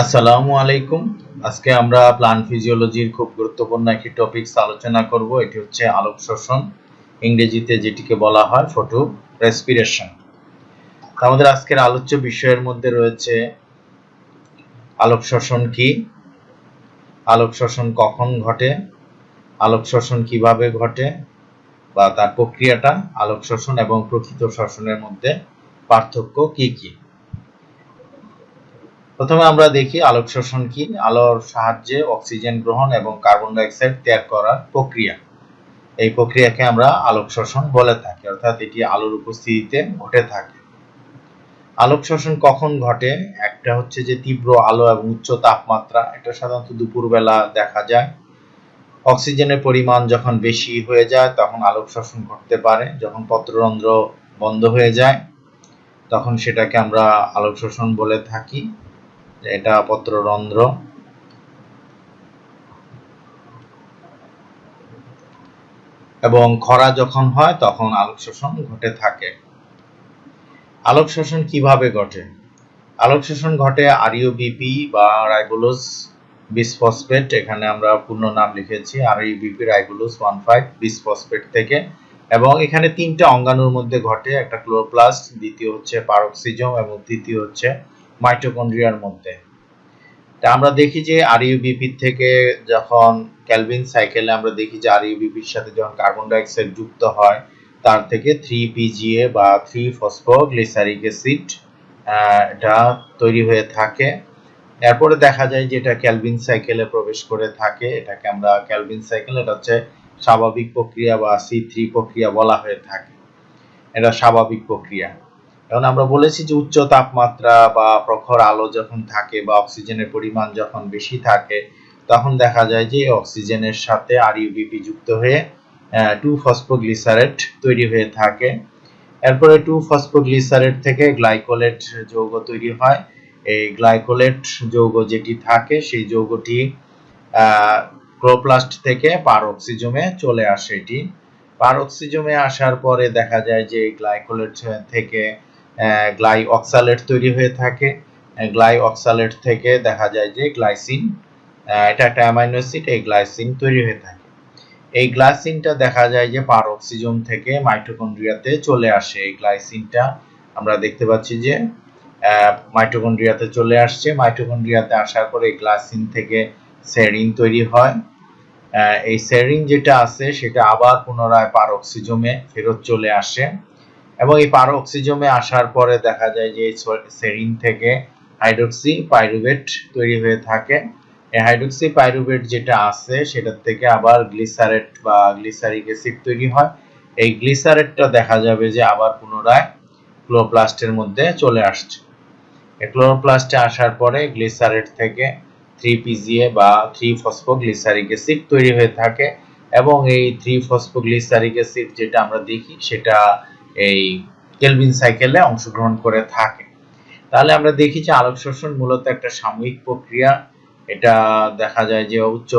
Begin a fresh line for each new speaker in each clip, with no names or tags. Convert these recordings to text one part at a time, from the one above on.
আসসালামু আলাইকুম। আজকে আমরা প্লান ফিজিওলজির খুব গুরুত্বপূর্ণ একটি টপিকস আলোচনা করব। এটি হচ্ছে আলোক শোষণ, ইংরেজিতে যেটিকে বলা হয় ফটো রেসপিরেশন আমাদের আজকের আলোচ্য বিষয়ের মধ্যে রয়েছে, আলোক শোষণ কি? আলোক শোষণ কখন ঘটে? আলোক শোষণ কীভাবে ঘটে? বা তার প্রক্রিয়াটা, আলোক শোষণ এবং প্রকৃত শোষণের মধ্যে পার্থক্য কি কি? প্রথমে আমরা দেখি আলোক শোষণ কি? আলোর সাহায্যে অক্সিজেন গ্রহণ এবং কার্বন ডাইঅক্সাইড ত্যাগ করার প্রক্রিয়া। এই প্রক্রিয়াকে আমরা আলোক শোষণ বলে থাকি, অর্থাৎ এটি আলোর উপস্থিতিতে ঘটে থাকে। আলোক শোষণ কখন ঘটে? একটা হচ্ছে যে তীব্র আলো এবং উচ্চ তাপমাত্রা, এটা সাধারণত দুপুরবেলা দেখা যায়। অক্সিজেনের পরিমাণ যখন বেশি হয়ে যায়, তখন আলোক শোষণ ঘটতে পারে। যখন পত্ররন্ধ্র বন্ধ হয়ে যায়, তখন সেটাকে আমরা আলোক শোষণ বলে থাকি। এটা পত্ররন্ধ্র এবং খরা যখন হয়, তখন আলোক শোষণ ঘটে থাকে। আলোক শোষণ কীভাবে ঘটে? আলোক শোষণ ঘটে আরইউবিপি বা রাইবোলোজ বিসফসফেট, এখানে আমরা পূর্ণ নাম লিখেছি RUBP ribulose one five bisphosphate থেকে। এবং এখানে তিনটা অঙ্গাণুর মধ্যে ঘটে, একটা ক্লোরোপ্লাস্ট, দ্বিতীয় হচ্ছে পারক্সিজম, এবং তৃতীয় হচ্ছে মাইটোকন্ড্রিয়ার মধ্যে। তা আমরা দেখি যে আরইউবিপি থেকে যখন ক্যালভিন সাইকেলে আমরা দেখি যে আরইউবিপির সাথে যখন কার্বন ডাইঅক্সাইড যুক্ত হয়, তার থেকে থ্রি পিজিএ বা থ্রি ফসফোগ্লিসারিক অ্যাসিড এটা তৈরি হয়ে থাকে। এরপরে দেখা যায় যে এটা ক্যালভিন সাইকেলে প্রবেশ করে থাকে। এটাকে আমরা ক্যালভিন সাইকেল এটা হচ্ছে স্বাভাবিক প্রক্রিয়া বা সি থ্রি প্রক্রিয়া বলা হয়ে থাকে। এটা স্বাভাবিক প্রক্রিয়া। এখন আমরা বলেছি যে উচ্চ তাপমাত্রা বা প্রখর আলো যখন থাকে বা অক্সিজেনের পরিমাণ যখন বেশি থাকে, তখন দেখা যায় যে অক্সিজেনের সাথে আর ইউবিপি যুক্ত হয়ে টু ফসফোগ্লিসারেট তৈরি হয়ে থাকে। এরপরে টু ফসফোগ্লিসারেট থেকে গ্লাইকোলেট যৌগ তৈরি হয়। এই গ্লাইকোলেট যৌগ যেটি থাকে, সেই যৌগটি ক্লোপ্লাস্ট থেকে পারঅক্সিজমে চলে আসে এটি। পারঅক্সিজমে আসার পরে দেখা যায় যে গ্লাইকোলেট থেকে গ্লাই অক্সালেট তৈরি হয়ে থাকে। গ্লাই অক্সালেট থেকে দেখা যায় যে গ্লাইসিন এটা একটা অ্যামাইনো অ্যাসিড, এই গ্লাইসিন তৈরি হয়ে থাকে। এই গ্লাইসিনটা দেখা যায় যে পারঅক্সিজম থেকে মাইটোকন্ড্রিয়াতে চলে আসে। এই গ্লাইসিনটা আমরা দেখতে পাচ্ছি যে মাইটোকন্ড্রিয়াতে চলে আসছে। মাইটোকন্ড্রিয়াতে আসার পরে এই গ্লাইসিন থেকে সেরিন তৈরি হয়। এই সেরিন যেটা আছে, সেটা আবার পুনরায় পারঅক্সিজমে ফেরত চলে আসে। এবং এই পারঅক্সিজমে আসার পরে দেখা যায় যে সেরিন থেকে হাইড্রোক্সি পাইরুভেট তৈরি হয়ে থাকে। এই হাইড্রোক্সি পাইরুভেট যেটা আছে, সেটার থেকে আবার গ্লিসারেট বা গ্লিসারিক অ্যাসিড তৈরি হয়। এই গ্লিসারেটটা দেখা যাবে যে আবার পুনরায় ক্লোরোপ্লাস্টের মধ্যে চলে আসছে। ক্লোরোপ্লাস্টে আসার পরে গ্লিসারেট থেকে থ্রি পিজিএ বা থ্রি ফসফোগ্লিসারিক অ্যাসিড তৈরি হয়ে থাকে এবং এই থ্রি ফসফোগ্লিসারিক অ্যাসিড যেটা আমরা দেখি, সেটা এই কেলভিন সাইকেলে অংশগ্রহণ করে থাকে। তাহলে আমরা দেখি যে আলোক শোষণ মূলত একটা সাময়িক প্রক্রিয়া। এটা দেখা যায় যে উচ্চ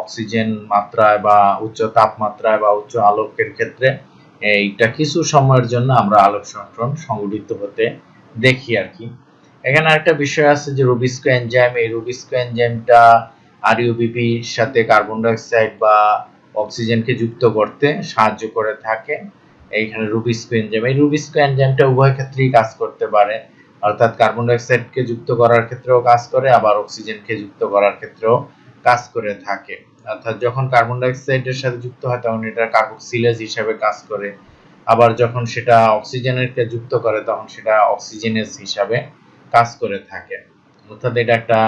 অক্সিজেন মাত্রায় বা উচ্চ তাপমাত্রায় বা উচ্চ আলোকের ক্ষেত্রে এইটা কিছু সময়ের জন্য আমরা আলোক শোষণ সংঘটিত হতে দেখি আর কি। এখানে একটা বিষয় আছে যে রুবিস্কো এনজাইম এই রুবিস্কো এনজাইমটা আরইউবিপির সাথে কার্বন ডাইঅক্সাইড বা অক্সিজেনকে যুক্ত করতে সাহায্য করে থাকে। এইখানে রুবিস্কো এনজাইম এই রুবিস্কো এনজাইমটা উভয় ক্ষেত্রেই কাজ করতে পারে। অর্থাৎ কার্বন ডাইঅক্সাইডকে যুক্ত করার ক্ষেত্রেও কাজ করে, আবার অক্সিজেনকে যুক্ত করার ক্ষেত্রেও কাজ করে থাকে। অর্থাৎ যখন কার্বন ডাইঅক্সাইডের সাথে যুক্ত হয়, তখন এটা কার্বক্সিলেজ হিসেবে কাজ করে। আবার যখন সেটা অক্সিজেনের যুক্ত করে, তখন সেটা অক্সিজেনেজ হিসাবে কাজ করে থাকে। অর্থাৎ এটা একটা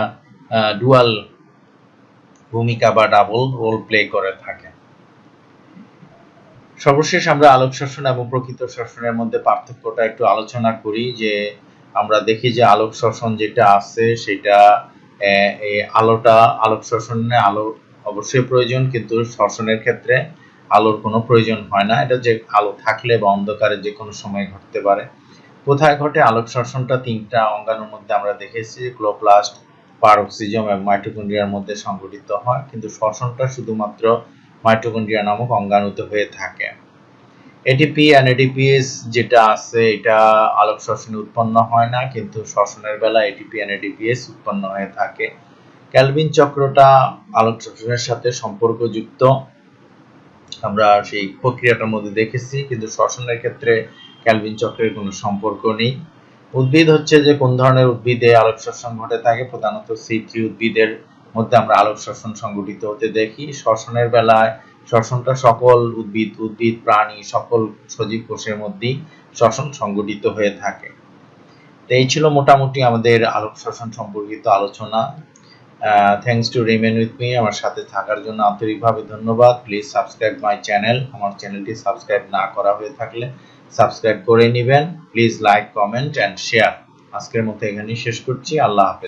ডুয়াল ভূমিকা বা ডাবল রোল প্লে করে থাকে। সর্বশেষ আমরা আলোক শোষণ এবং প্রকৃত শোষণের মধ্যে পার্থক্যটা একটু আলোচনা করি যে আমরা দেখি যে আলোক শোষণ যেটা আছে সেটা আলোটা আলোক শোষণে আলো অবশ্যই প্রয়োজন, কিন্তু শোষণের ক্ষেত্রে আলোর কোনো প্রয়োজন হয় না। এটা যে আলো থাকলে বা অন্ধকারে যে কোনো সময় ঘটতে পারে। কোথায় ঘটে? আলোক শোষণটা তিনটা অঙ্গাণুর মধ্যে আমরা দেখেছি ক্লোপ্লাস্ট পারঅক্সিজম এবং মাইটোকন্ড্রিয়ার মধ্যে সংঘটিত হয়। কিন্তু শ্বসনটা শুধুমাত্র মাইটোকন্ড্রিয়া নামক অঙ্গাণুতে হয়ে থাকে। এটিপি অ্যান্ড এডিপিএস যেটা আছে, এটা আলোক শ্বসনে উৎপন্ন হয় না, কিন্তু শ্বসনের বেলা এটিপি অ্যান্ড এডিপিএস উৎপন্ন হয়ে থাকে। ক্যালভিন চক্রটা আলোক শ্বসনের সাথে সম্পর্কযুক্ত। আমরা সেই প্রক্রিয়াটার মধ্যে দেখেছি, কিন্তু শ্বসনের ক্ষেত্রে ক্যালভিন চক্রের কোনো সম্পর্ক নেই। উদ্ভিদ হচ্ছে যে, কোন ধরনের উদ্ভিদে আলোক শোষণ ঘটে থাকে, প্রধানত সিট্রি উদ্ভিদের মধ্যে আমরা আলোক শোষণ সংগঠিত হতে দেখি। শ্বসনের বেলায় শ্বসনটা সকল উদ্ভিদ উদ্ভিদ, প্রাণী, সকল সজীব কোষের মধ্যেই শ্বসন সংগঠিত হয়ে থাকে। তো এই ছিল মোটামুটি আমাদের আলোক শোষণ সম্পর্কিত আলোচনা। Thanks to remain with me আমার সাথে থাকার জন্য আন্তরিকভাবে ধন্যবাদ। প্লিজ সাবস্ক্রাইব মাই চ্যানেল আমার চ্যানেলটি সাবস্ক্রাইব না করা হয়ে থাকলে সাবস্ক্রাইব করে নেবেন। Please like comment and share আজকের মতো এখানেই শেষ করছি। আল্লাহ হাফেজ।